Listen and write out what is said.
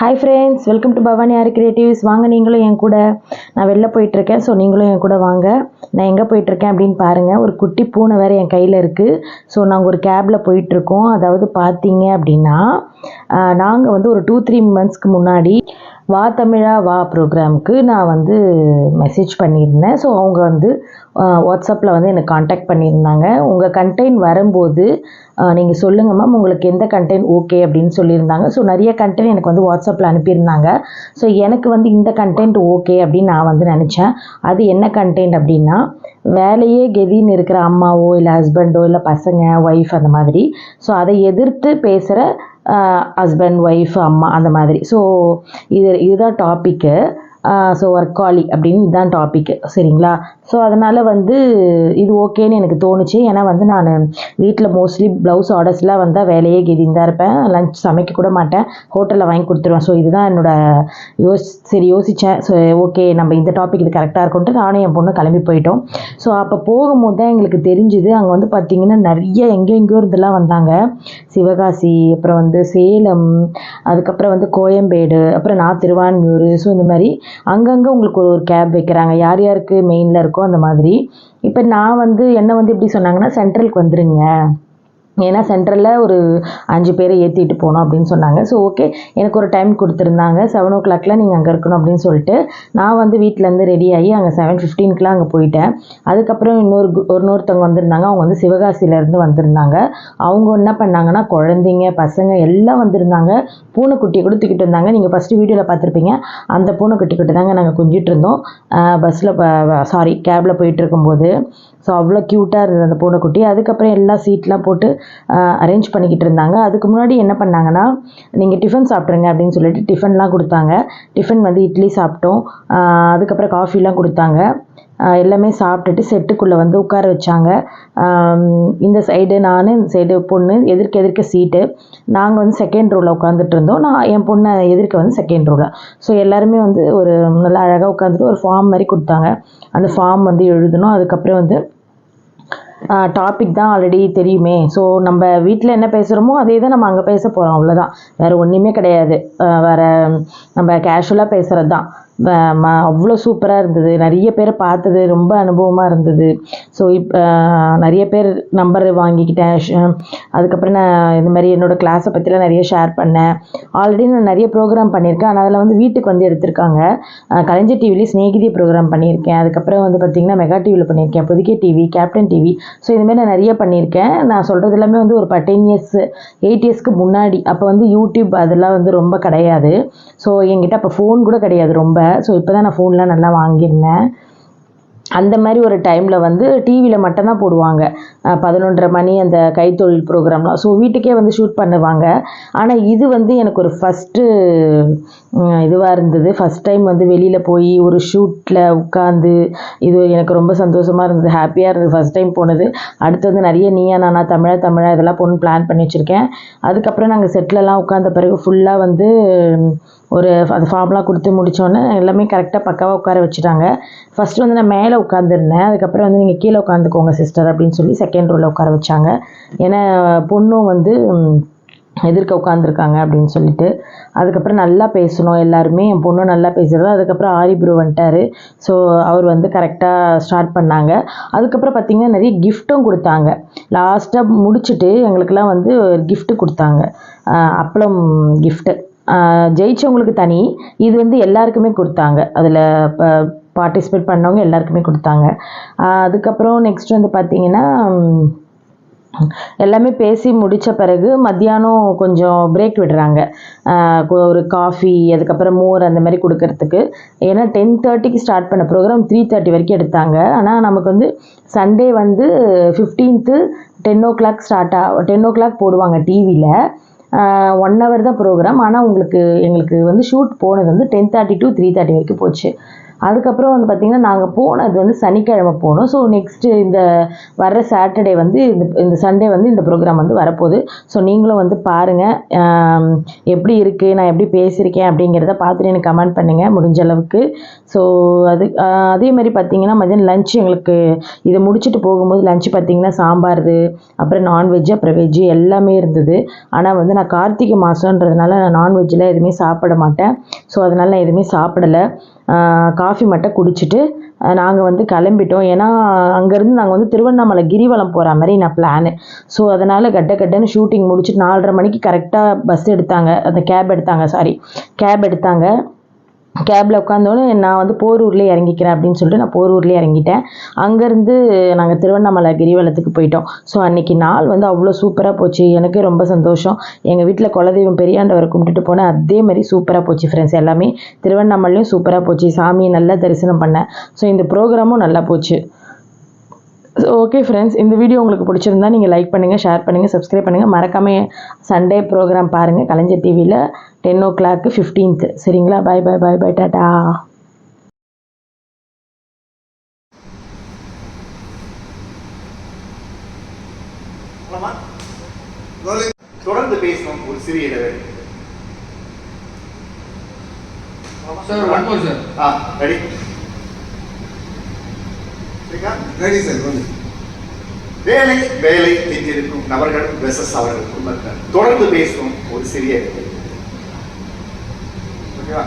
Hi friends welcome to Bhavani R creatives வாங்க நீங்களும் என் கூட. நான் வெளில போயிட்டுருக்கேன் ஸோ நீங்களும் என் கூட வாங்க. நான் எங்கே போயிட்டுருக்கேன் அப்படின்னு பாருங்கள் ஒரு குட்டி பூனை வேறு என் கையில் இருக்குது ஸோ நாங்கள் ஒரு கேபில் போயிட்டுருக்கோம். அதாவது பார்த்தீங்க அப்படின்னா நாங்கள் வந்து ஒரு டூ த்ரீ மந்த்ஸ்க்கு முன்னாடி வா தமிழா வா ப்ரோக்ராமுக்கு நான் வந்து மெசேஜ் பண்ணியிருந்தேன். ஸோ அவங்க வந்து வாட்ஸ்அப்பில் வந்து எனக்கு காண்டாக்ட் பண்ணியிருந்தாங்க. உங்கள் கண்டெயின் வரும்போது நீங்கள் சொல்லுங்கள் மேம் உங்களுக்கு எந்த கண்டெயின் ஓகே அப்படின்னு சொல்லியிருந்தாங்க. ஸோ நிறைய கண்டெயின் எனக்கு வந்து வாட்ஸ்அப்பில் அனுப்பியிருந்தாங்க. ஸோ எனக்கு வந்து இந்த கண்டென்ட் ஓகே அப்படின்னு நான் வந்து நினச்சேன். அது என்ன கண்டென்ட் அப்படின்னா வேலையே கெதின்னு இருக்கிற அம்மாவோ இல்லை ஹஸ்பண்டோ இல்லை பசங்க ஒய்ஃப் அந்த மாதிரி. ஸோ அதை எதிர்த்து பேசுகிற ஹஸ்பண்ட் ஒய்ஃப் அம்மா அந்த மாதிரி. ஸோ இது இதுதான் டாப்பிக்கு ஸோ ஒர்க்காலி அப்படின்னு இதுதான் டாப்பிக்கு சரிங்களா? ஸோ அதனால் வந்து இது ஓகேன்னு எனக்கு தோணுச்சு. ஏன்னா வந்து நான் வீட்டில் மோஸ்ட்லி ப்ளவுஸ் ஆர்டர்ஸ்லாம் வந்தால் வேலையே கெதின்னு தான் இருப்பேன். லஞ்ச் சமைக்க கூட மாட்டேன். ஹோட்டலில் வாங்கி கொடுத்துருவேன். ஸோ இதுதான் என்னோடய யோஸ் சரி யோசித்தேன் ஸோ ஓகே நம்ம இந்த டாபிக் இது கரெக்டாக இருக்கும்ட்டு நானும் என் பொண்ணு கிளம்பி போயிட்டோம். ஸோ அப்போ போகும்போது தான் எங்களுக்கு தெரிஞ்சுது. அங்கே வந்து பார்த்திங்கன்னா நிறைய எங்கெங்கேயோ இருந்தெல்லாம் வந்தாங்க. சிவகாசி அப்புறம் வந்து சேலம் அதுக்கப்புறம் வந்து கோயம்பேடு அப்புறம் நான் திருவான்மியூர் ஸோ இந்த மாதிரி அங்கங்கே உங்களுக்கு ஒரு ஒரு கேப் வைக்கிறாங்க. யார் யாருக்கு மெயினில் இருக்கோ அந்த மாதிரி. இப்போ நான் வந்து என்னை வந்து எப்படி சொன்னாங்கன்னா சென்ட்ரலுக்கு வந்துருங்க. ஏன்னா சென்ட்ரலில் ஒரு அஞ்சு பேரை ஏற்றிட்டு போகணும் அப்படின்னு சொன்னாங்க. ஸோ ஓகே எனக்கு ஒரு டைம் கொடுத்துருந்தாங்க. செவன் ஓ கிளாக்ல நீங்கள் அங்கே இருக்கணும் அப்படின்னு சொல்லிட்டு நான் வந்து வீட்டிலேருந்து ரெடி ஆகி அங்கே செவன் ஃபிஃப்டீனுக்குலாம் அங்கே போயிட்டேன். அதுக்கப்புறம் இன்னொரு இன்னொருத்தவங்க வந்திருந்தாங்க. அவங்க வந்து சிவகாசியிலேருந்து வந்திருந்தாங்க. அவங்க என்ன பண்ணாங்கன்னா குழந்தைங்க பசங்க எல்லாம் வந்திருந்தாங்க. பூனைக்குட்டியை கூட தூக்கிட்டு வந்தாங்க. நீங்கள் ஃபஸ்ட்டு வீடியோவில் பார்த்துருப்பீங்க. அந்த பூனைக்குட்டி கிட்ட தாங்க நாங்கள் கொஞ்சிட்டு இருந்தோம். பஸ்ஸில் சாரி கேபில் போயிட்டு இருக்கும்போது. ஸோ அவ்வளோ க்யூட்டாக இருந்தது அந்த பூனைக்குட்டி. அதுக்கப்புறம் எல்லா சீட்லாம் போட்டு அரேஞ்ச் பண்ணிக்கிட்டு இருந்தாங்க. அதுக்கு முன்னாடி என்ன பண்ணாங்கன்னா நீங்கள் டிஃபன் சாப்பிட்ருங்க அப்படின்னு சொல்லிட்டு டிஃபன்லாம் கொடுத்தாங்க. டிஃபன் வந்து இட்லி சாப்பிட்டோம். அதுக்கப்புறம் காஃபிலாம் கொடுத்தாங்க. எல்லாமே சாப்பிட்டுட்டு செட்டுக்குள்ளே வந்து உட்கார வச்சாங்க. இந்த சைடு நான் இந்த சைடு பொண்ணு எதிர்க்க எதிர்க்க சீட்டு நாங்கள் வந்து செகண்ட் ரோவில் உட்காந்துட்டு இருந்தோம். நான் என் பொண்ணை எதிர்க்க வந்து செகண்ட் ரோவில் ஸோ எல்லாருமே வந்து ஒரு நல்லா அழகாக உட்காந்துட்டு ஒரு ஃபார்ம் மாதிரி கொடுத்தாங்க. அந்த ஃபார்ம் வந்து எழுதணும். அதுக்கப்புறம் வந்து டாபிக் தான் ஆல்ரெடி தெரியுமே. ஸோ நம்ம வீட்டில் என்ன பேசுகிறோமோ அதே தான் நம்ம அங்கே பேச போகிறோம் அவ்வளோதான் வேறு ஒன்றுமே கிடையாது. வேறு நம்ம கேஷுவலாக பேசுகிறது தான் அவ்வளோ சூப்பராக இருந்தது. நிறைய பேரை பார்த்தது ரொம்ப அனுபவமாக இருந்தது. ஸோ இப்போ நிறைய பேர் நம்பர் வாங்கிக்கிட்டேன். அதுக்கப்புறம் நான் இந்த மாதிரி என்னோடய கிளாஸை பற்றிலாம் நிறைய ஷேர் பண்ணேன். ஆல்ரெடி நான் நிறைய ப்ரோக்ராம் பண்ணியிருக்கேன். ஆனால் அதில் வந்து வீட்டுக்கு வந்து எடுத்திருக்காங்க. கலைஞர் டிவிலேயே ஸ்நேகிதி ப்ரோக்ராம் பண்ணியிருக்கேன். அதுக்கப்புறம் வந்து பார்த்திங்கன்னா மெகா டிவியில் பண்ணியிருக்கேன். புதுக்கே டிவி கேப்டன் டிவி ஸோ இதுமாரி நான் நிறைய பண்ணியிருக்கேன். நான் சொல்கிறது எல்லாமே வந்து ஒரு டென் இயர்ஸ் எயிட் இயர்ஸ்க்கு முன்னாடி. அப்போ வந்து யூடியூப் அதெல்லாம் வந்து ரொம்ப கிடையாது. ஸோ என்கிட்ட அப்போ ஃபோன் கூட கிடையாது ரொம்ப. ஸோ இப்போ தான் நான் ஃபோன்லாம் நல்லா வாங்கியிருந்தேன். அந்த மாதிரி ஒரு டைமில் வந்து டிவியில் மட்டும்தான் போடுவாங்க. பதினொன்றரை மணி அந்த கைத்தொழில் ப்ரோக்ராம்லாம் ஸோ வீட்டுக்கே வந்து ஷூட் பண்ணுவாங்க. ஆனால் இது வந்து எனக்கு ஒரு ஃபஸ்ட்டு இதுவாக இருந்தது. ஃபஸ்ட் டைம் வந்து வெளியில் போய் ஒரு ஷூட்டில் உட்காந்து இது எனக்கு ரொம்ப சந்தோஷமாக இருந்தது. ஹாப்பியாக இருந்தது ஃபஸ்ட் டைம் போனது. அடுத்து வந்து நிறைய நீயா நானா தமிழா தமிழா இதெல்லாம் போகணுன்னு பிளான் பண்ணி வச்சுருக்கேன். அதுக்கப்புறம் நாங்கள் செட்லலாம் உட்காந்த பிறகு ஃபுல்லாக வந்து ஒரு அந்த ஃபார்ம்லாம் கொடுத்து முடித்தோன்னே எல்லாமே கரெக்டாக பக்காவாக உட்கார வச்சுட்டாங்க. ஃபஸ்ட்டு வந்து நான் மேலே உட்காந்துருந்தேன் அதுக்கப்புறம் வந்து நீங்கள் கீழே உட்காந்துக்கோங்க சிஸ்டர் அப்படின்னு சொல்லி செகண்ட் ரோவில் உட்கார வச்சாங்க. ஏன்னா பொண்ணும் வந்து எதிர்க்க உட்காந்துருக்காங்க அப்படின்னு சொல்லிட்டு. அதுக்கப்புறம் நல்லா பேசணும் எல்லாருமே என் பொண்ணும் நல்லா பேசுகிறது அதுக்கப்புறம் ஆரிப்ரோ வந்துட்டார். ஸோ அவர் வந்து கரெக்டாக ஸ்டார்ட் பண்ணாங்க. அதுக்கப்புறம் பார்த்திங்கன்னா நிறைய கிஃப்ட்டும் கொடுத்தாங்க. லாஸ்ட்டாக முடிச்சுட்டு எங்களுக்கெல்லாம் வந்து கிஃப்ட்டு கொடுத்தாங்க. அப்பளம் கிஃப்ட்டு ஜெயிச்சவங்களுக்கு தனி. இது வந்து எல்லாருக்குமே கொடுத்தாங்க. அதில் பார்ட்டிசிபேட் பண்ணவங்க எல்லாருக்குமே கொடுத்தாங்க. அதுக்கப்புறம் நெக்ஸ்ட் வந்து பார்த்திங்கன்னா எல்லாமே பேசி முடித்த பிறகு மத்தியானம் கொஞ்சம் பிரேக் விடுறாங்க. ஒரு காஃபி அதுக்கப்புறம் மோர் அந்த மாதிரி கொடுக்கறதுக்கு. ஏன்னா டென் தேர்ட்டிக்கு ஸ்டார்ட் பண்ண ப்ரோக்ராம் த்ரீ தேர்ட்டி வரைக்கும் எடுத்தாங்க. ஆனால் நமக்கு வந்து சண்டே வந்து fifteenth ten o'clock start ஆ டென் ஓ கிளாக் போடுவாங்க டிவியில் ஒன் ஹவர் தான் ப்ரோக்ராம் ஆனால் உங்களுக்கு எங்களுக்கு வந்து ஷூட் போனது வந்து ten thirty to three thirty வரைக்கும் போச்சு. அதுக்கப்புறம் வந்து பார்த்திங்கன்னா நாங்கள் போனது வந்து சனிக்கிழமை போனோம். ஸோ நெக்ஸ்ட்டு இந்த வர்ற சாட்டர்டே வந்து இந்த இந்த சண்டே வந்து இந்த ப்ரோக்ராம் வந்து வரப்போகுது. ஸோ நீங்களும் வந்து பாருங்கள் எப்படி இருக்குது நான் எப்படி பேசியிருக்கேன் அப்படிங்கிறத பார்த்துட்டு எனக்கு கமெண்ட் பண்ணுங்கள் முடிஞ்ச அளவுக்கு. ஸோ அது அதே மாதிரி பார்த்தீங்கன்னா மதியம் லஞ்ச் எங்களுக்கு இதை முடிச்சுட்டு போகும்போது லஞ்ச் பார்த்திங்கன்னா சாம்பார் அப்புறம் நான்வெஜ் அப்புறம் வெஜ்ஜு எல்லாமே இருந்தது. ஆனால் வந்து நான் கார்த்திகை மாதன்றதுனால நான் நான்வெஜ்ஜில் எதுவுமே சாப்பிட மாட்டேன். ஸோ அதனால் நான் எதுவுமே சாப்பிடலை. காஃபி மட்டும் குடிச்சிட்டு நாங்கள் வந்து கிளம்பிட்டோம். ஏன்னா அங்கேருந்து நாங்கள் வந்து திருவண்ணாமலை கிரிவலம் போகிற மாதிரி நான் பிளானு ஸோ அதனால் கட்ட கட்டன்னு ஷூட்டிங் முடிச்சுட்டு நாலரை மணிக்கு கரெக்டாக பஸ் எடுத்தாங்க. அந்த கேப் எடுத்தாங்க சாரி கேப் எடுத்தாங்க. கேபில் உட்காந்தோன்னே நான் வந்து போரூர்லேயே இறங்கிக்கிறேன் அப்படின்னு சொல்லிட்டு நான் போரூர்லேயே இறங்கிட்டேன். அங்கேருந்து நாங்கள் திருவண்ணாமலை கிரிவலத்துக்கு போயிட்டோம். ஸோ அன்றைக்கி நாள் வந்து அவ்வளோ சூப்பராக போச்சு. எனக்கு ரொம்ப சந்தோஷம். எங்கள் வீட்டில் குலதெய்வம் பெரியாண்டவரை கும்பிட்டுட்டு போனேன். அதே மாதிரி சூப்பராக போச்சு ஃப்ரெண்ட்ஸ் எல்லாமே திருவண்ணாமலையும் சூப்பராக போச்சு. சாமியை நல்லா தரிசனம் பண்ணேன். ஸோ இந்த ப்ரோக்ராமும் நல்லா போச்சு. ஓகே ஃப்ரெண்ட்ஸ் இந்த வீடியோ உங்களுக்கு பிடிச்சிருந்தா நீங்கள் லைக் பண்ணுங்கள் ஷேர் பண்ணுங்கள் சப்ஸ்கிரைப் பண்ணுங்கள் மறக்காமல் சண்டே ப்ரோக்ராம் பாருங்கள் கலைஞர் டிவியில் டென் ஓ கிளாக்கு ஃபிஃப்டீன்த்து சரிங்களா பாய் பாய் பாய் பாய் டாட்டா? தொடர்ந்து பேசணும் ஒரு சிறிய இடைவெளி சார் ஒன் மோர் சார் ஆ ரெடி சரிங்களா ரெடி சார் வந்து வேலை வேலை என்றிருக்கும் நபர்கள் வெசஸ் அவர்கள் குடும்பத்தினர். தொடர்ந்து பேசணும் ஒரு சிறிய இடைவெளி ஓகேவா